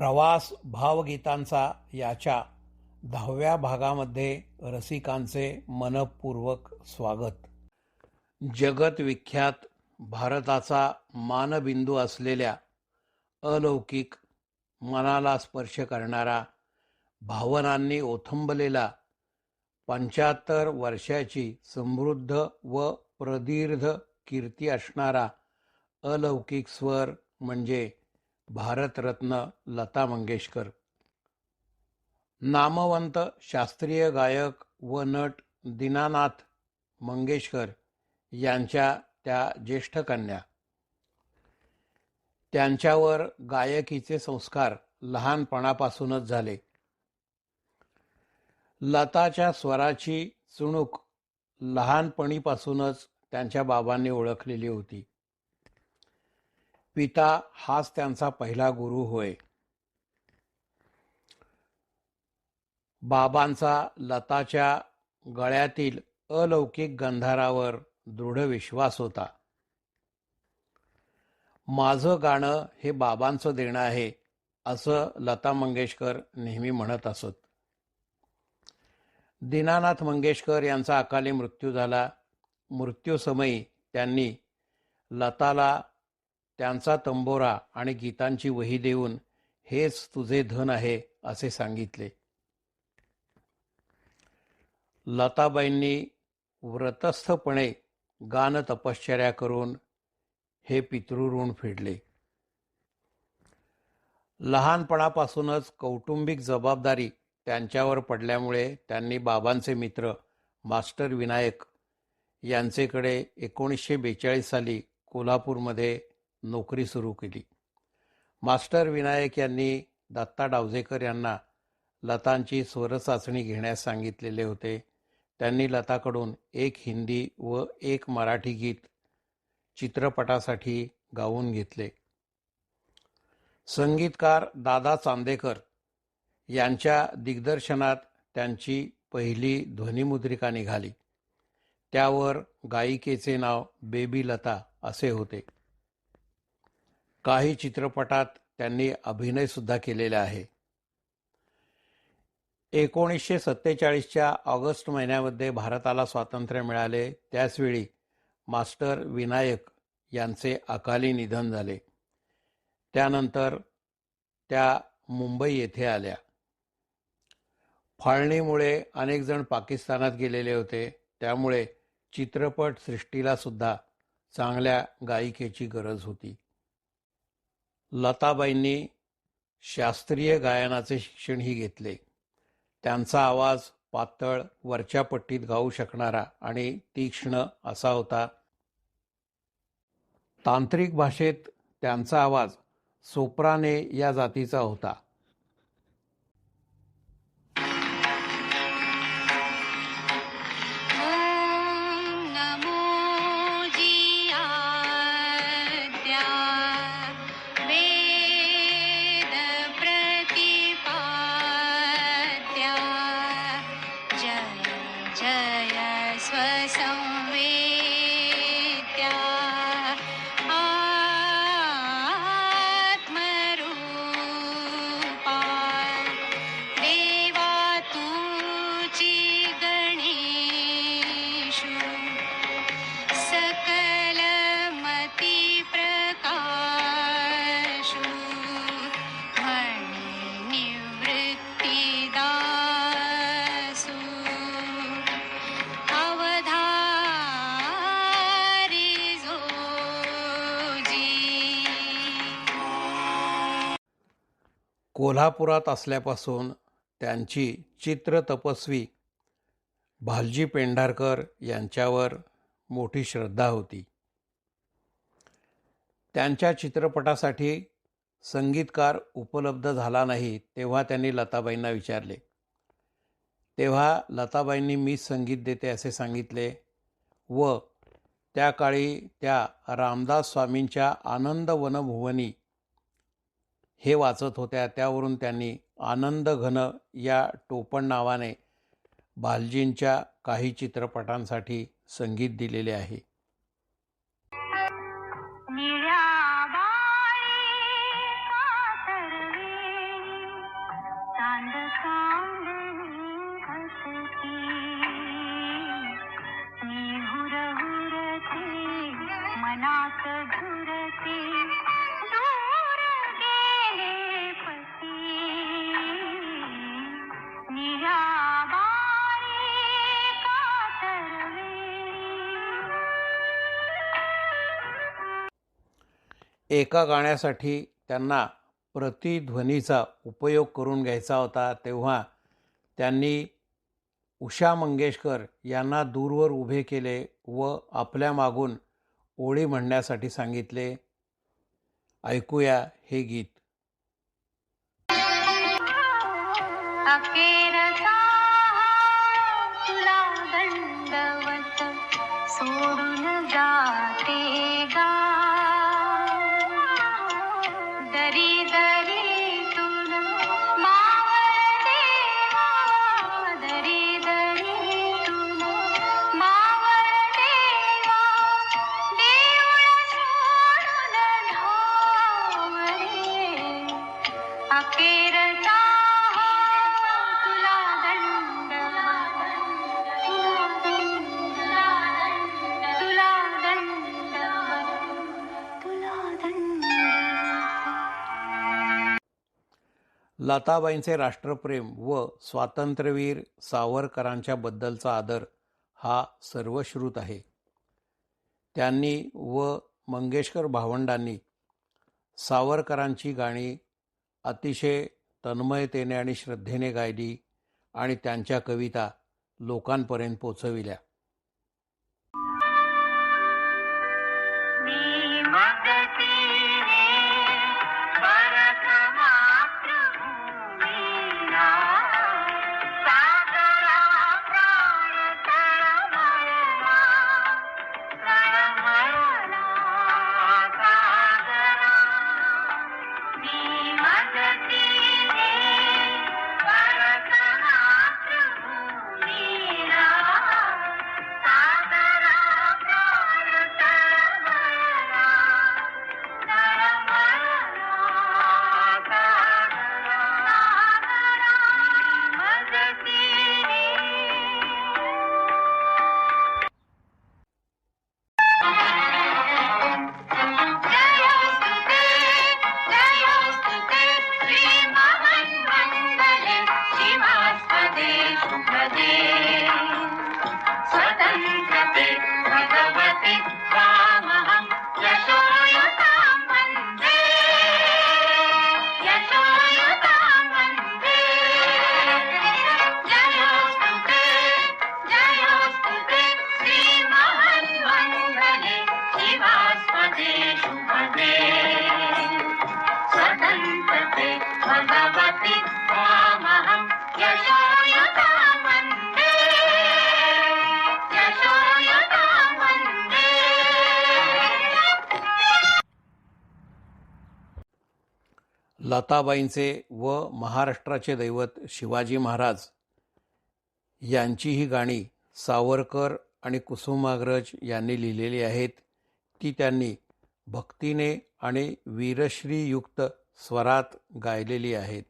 प्रवास भावगीतांचा याच्या दहाव्या भागामध्ये रसिकांचे मनपूर्वक स्वागत. जगतविख्यात भारताचा मानबिंदू असलेल्या अलौकिक मनाला स्पर्श करणारा भावनांनी ओथंबलेला पंच्याहत्तर वर्षाची समृद्ध व प्रदीर्घ कीर्ती असणारा अलौकिक स्वर म्हणजे भारतरत्न लता मंगेशकर. नामवंत शास्त्रीय गायक व नट दीनानाथ मंगेशकर यांच्या त्या ज्येष्ठ कन्या. त्यांच्यावर गायकीचे संस्कार लहानपणापासूनच झाले. लताच्या स्वराची चुणूक लहानपणीपासूनच त्यांच्या बाबांनी ओळखलेली होती. पिता हाच त्यांचा पहिला गुरु होय. बाबांचा लताच्या गळ्यातील अलौकिक गंधारावर दृढ विश्वास होता. माझं गाणं हे बाबांचं देणं आहे असं लता मंगेशकर नेहमी म्हणत असत. दीनानाथ मंगेशकर यांचा अकाली मृत्यू झाला. मृत्यूसमयी त्यांनी लताला त्यांचा तंबोरा आणि गीतांची वही देऊन हेच तुझे धन आहे असे सांगितले. लताबाईंनी व्रतस्थपणे गान तपश्चर्या करून हे पितृऋण फेडले. लहानपणापासूनच कौटुंबिक जबाबदारी त्यांच्यावर पडल्यामुळे त्यांनी बाबांचे मित्र मास्टर विनायक यांचेकडे एकोणीसशे बेचाळीस साली कोल्हापूरमध्ये नोकरी सुरू केली. मास्टर विनायक यांनी दत्ता डावजेकर यांना लतांची स्वरचाचणी घेण्यास सांगितलेले होते. त्यांनी लताकडून एक हिंदी व एक मराठी गीत चित्रपटासाठी गाऊन घेतले. संगीतकार दादा चांदेकर यांच्या दिग्दर्शनात त्यांची पहिली ध्वनिमुद्रिका निघाली. त्यावर गायिकेचे नाव बेबी लता असे होते. काही चित्रपटात त्यांनी अभिनयसुद्धा केलेला आहे. एकोणीसशे सत्तेचाळीसच्या ऑगस्ट महिन्यामध्ये भारताला स्वातंत्र्य मिळाले. त्याचवेळी मास्टर विनायक यांचे अकाली निधन झाले. त्यानंतर त्या मुंबई येथे आल्या. फाळणीमुळे अनेकजण पाकिस्तानात गेलेले होते. त्यामुळे चित्रपट सृष्टीला सुद्धा चांगल्या गायिकेची गरज होती. लताबाईंनी शास्त्रीय गायनाचे शिक्षणही घेतले. त्यांचा आवाज पातळ वरच्या पट्टीत गाऊ शकणारा आणि तीक्ष्ण असा होता. तांत्रिक भाषेत त्यांचा आवाज सोप्राने या जातीचा होता. कोल्हापुरात असल्यापासून त्यांची चित्र तपस्वी भालजी पेंढारकर यांच्यावर मोठी श्रद्धा होती. त्यांच्या चित्रपटासाठी संगीतकार उपलब्ध झाला नाही तेव्हा त्यांनी लताबाईंना विचारले. तेव्हा लताबाईंनी मी संगीत देते असे सांगितले व त्या काळी त्या रामदास स्वामींच्या आनंद वनभुवनी हे वाचत होत्या. त्यावरून त्यांनी आनंद घन या टोपण नावाने भालजींच्या काही चित्रपटांसाठी संगीत दिलेले आहे. एका गाण्यासाठी त्यांना प्रतिध्वनीचा उपयोग करून घ्यायचा होता तेव्हा त्यांनी उषा मंगेशकर यांना दूरवर उभे केले व आपल्या मागून ओळी म्हणण्यासाठी सांगितले ऐकूया हे गीत. सोडून जाते गा लताबाईंचे राष्ट्रप्रेम व स्वातंत्र्यवीर सावरकरांच्या बद्दलचा आदर हा सर्वश्रुत आहे. त्यांनी व मंगेशकर भावंडांनी सावरकरांची गाणी अतिशय तन्मयतेने आणि श्रद्धेने गायली आणि त्यांच्या कविता लोकांपर्यंत पोचविल्या. लताबाईंचे व महाराष्ट्राचे दैवत शिवाजी महाराज यांची ही गाणी सावरकर आणि कुसुमाग्रज यांनी लिहिलेली आहेत. ती त्यांनी भक्तीने आणि वीरश्रीयुक्त स्वरात गायलेली आहेत.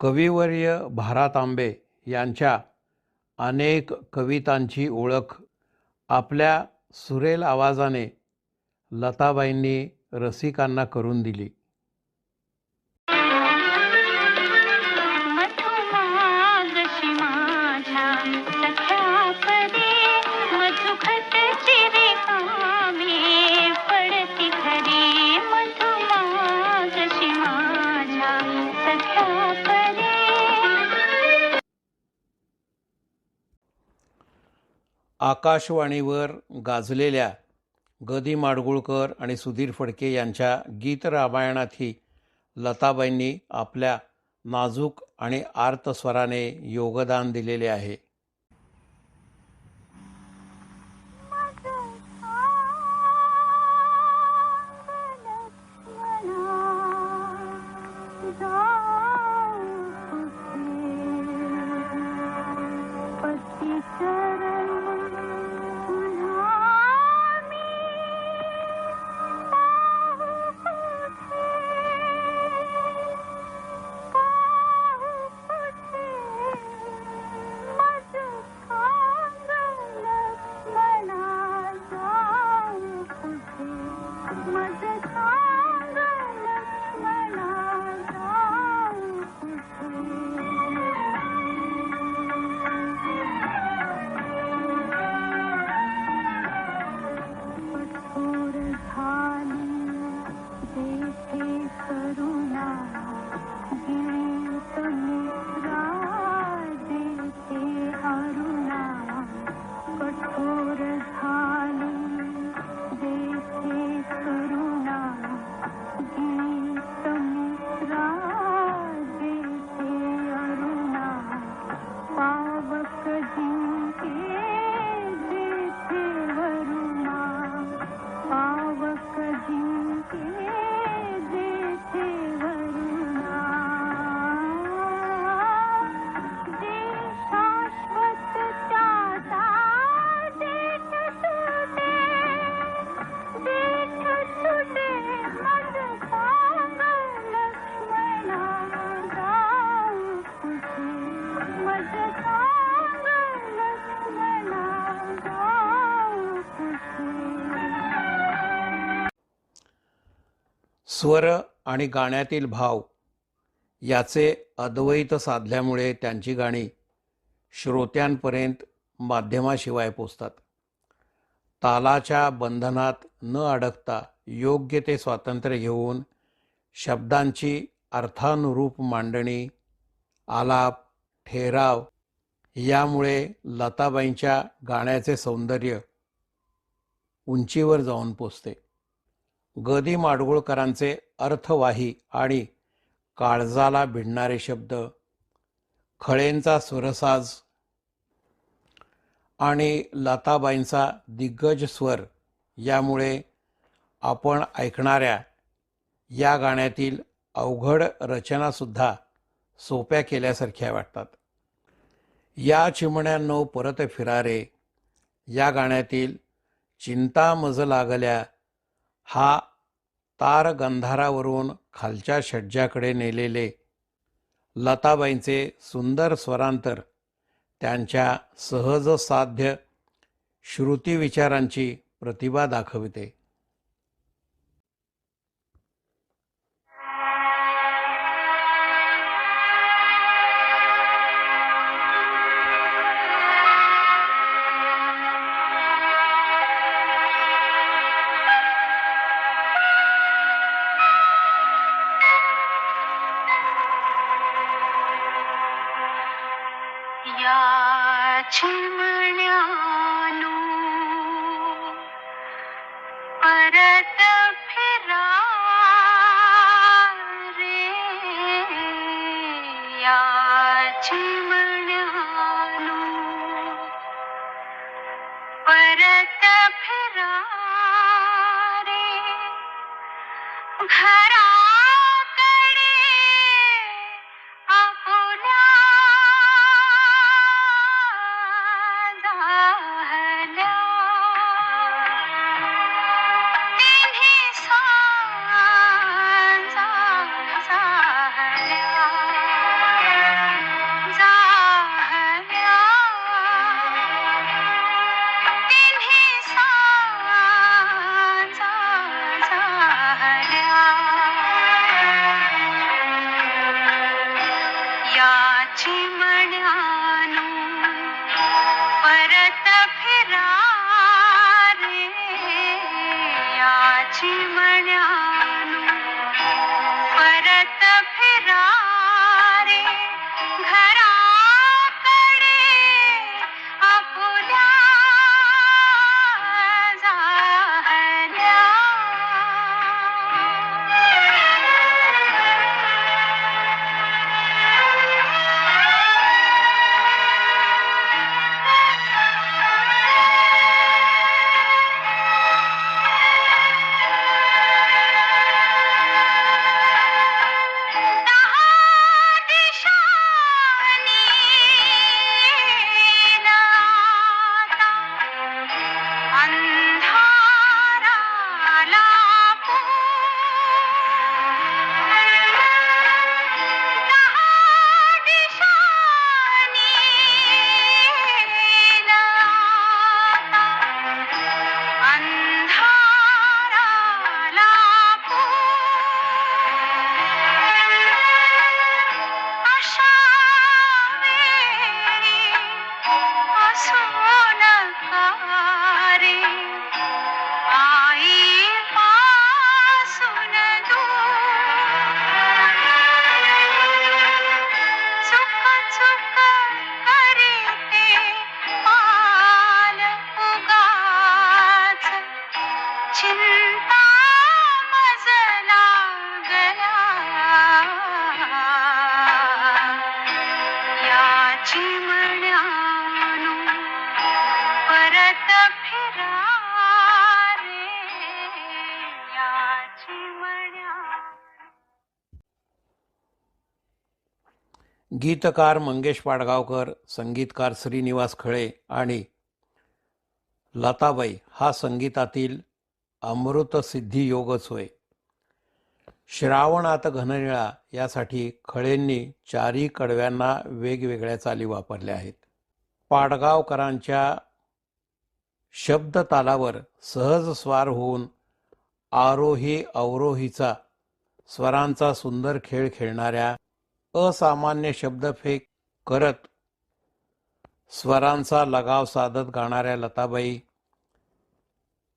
कविवर्य भारा तांबे यांच्या अनेक कवितांची ओळख आपल्या सुरेल आवाजाने लताबाईंनी रसिकांना करून दिली. आकाशवाणीवर गाजलेल्या गदी माडगुळकर आणि सुधीर फडके यांच्या गीत रामायणातही लताबाईंनी आपल्या नाजूक आणि आर्तस्वराने योगदान दिलेले आहे. स्वर आणि गाण्यातील भाव याचे अद्वैत साधल्यामुळे त्यांची गाणी श्रोत्यांपर्यंत माध्यमाशिवाय पोचतात. तालाच्या बंधनात न अडकता योग्य ते स्वातंत्र्य घेऊन शब्दांची अर्थानुरूप मांडणी आलाप ठेराव यामुळे लताबाईंच्या गाण्याचे सौंदर्य उंचीवर जाऊन पोचते. गदी माडगुळकरांचे अर्थवाही आणि काळजाला भिडणारे शब्द खळेंचा स्वरसाज आणि लताबाईंचा दिग्गज स्वर यामुळे आपण ऐकणाऱ्या या गाण्यातील अवघड रचनासुद्धा सोप्या केल्यासारख्या वाटतात. या चिमण्यांनो परत फिरारे या गाण्यातील चिंता मज लागल्या हा तार गंधारावरून खालच्या षड्जाकडे नेलेले लताबाईंचे सुंदर स्वरांतर त्यांच्या सहज साध्य श्रुती विचारांची प्रतिभा दाखविते. म्हणानू परत फिरा गीतकार मंगेश पाडगावकर संगीतकार श्रीनिवास खळे आणि लताबाई हा संगीतातील अमृतसिद्धी योगच होय श्रावणात घननिळा यासाठी खळेंनी चारी कडव्यांना वेगवेगळ्या चाली वापरल्या आहेत. पाडगावकरांच्या शब्दतालावर सहज स्वार होऊन आरोही अवरोहीचा स्वरांचा सुंदर खेळ खेळणाऱ्या असामान्य शब्दफेक करत स्वरांचा लगाव साधत गाणाऱ्या लताबाई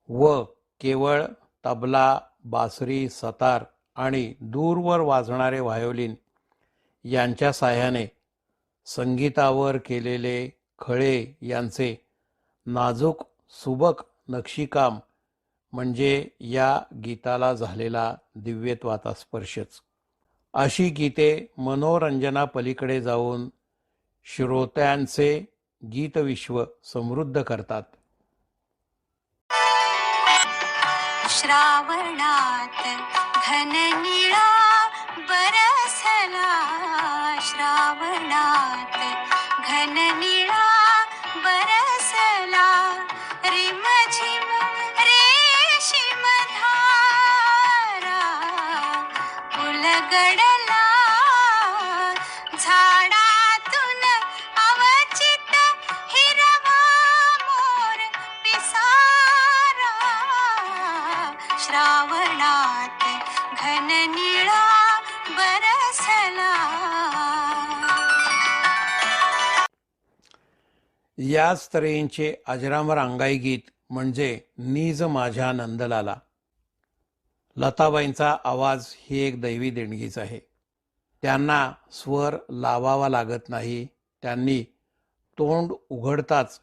व केवळ तबला बासरी सतार आणि दूरवर वाजणारे व्हायोलिन यांच्या साह्याने संगीतावर केलेले खळे यांचे नाजूक सुबक नक्षीकाम म्हणजे या गीताला झालेला दिव्यत्वाचा स्पर्शच. अशी गीते मनोरंजनापलीकडे जाऊन श्रोत्यांचे गीतविश्व समृद्ध करतात. श्रावणात घननिळा बरसला. श्रावणात घननिळा बरसला. रिमझिम रेशिम धारा. उलगड याच तऱ्हेचे अजरामर अंगाई गीत म्हणजे नीज माझ्या नंदलाला. लताबाईंचा आवाज ही एक दैवी देणगीच आहे. त्यांना स्वर लावावा लागत नाही त्यांनी तोंड उघडताच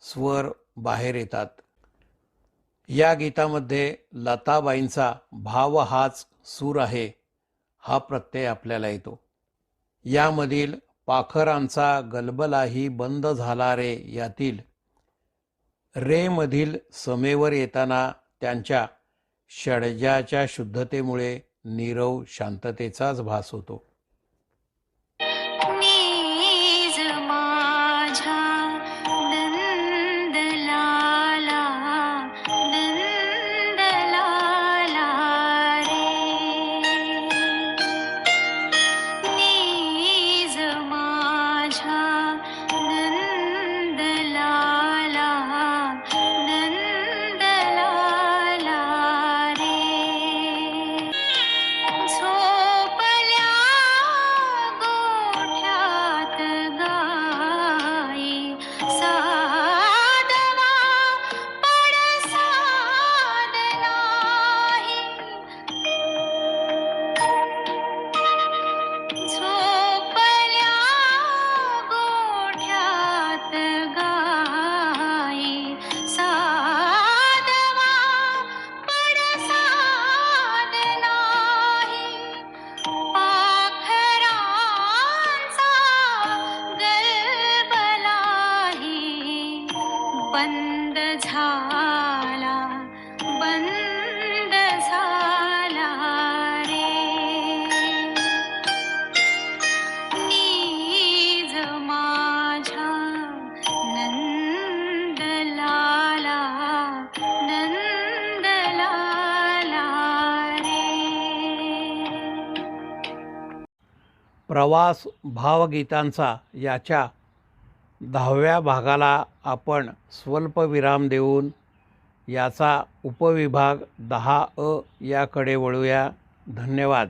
स्वर बाहेर येतात. या गीतामध्ये लताबाईंचा भाव हाच सूर आहे हा प्रत्यय आपल्याला येतो. यामधील पाखरांचा गलबलाही बंद झाला रे यातील. रेमधील समेवर येताना त्यांच्या षडजाच्या शुद्धतेमुळे नीरव शांततेचाच भास होतो. बंद झाला बंद झाला रे. नीज माझ्या नंदलाला नंदलाला रे. प्रवास भावगीतांचा याच्या दहाव्या भागाला आपण स्वल्पविराम देऊन याचा उपविभाग दहा अ याकडे वळूया. धन्यवाद.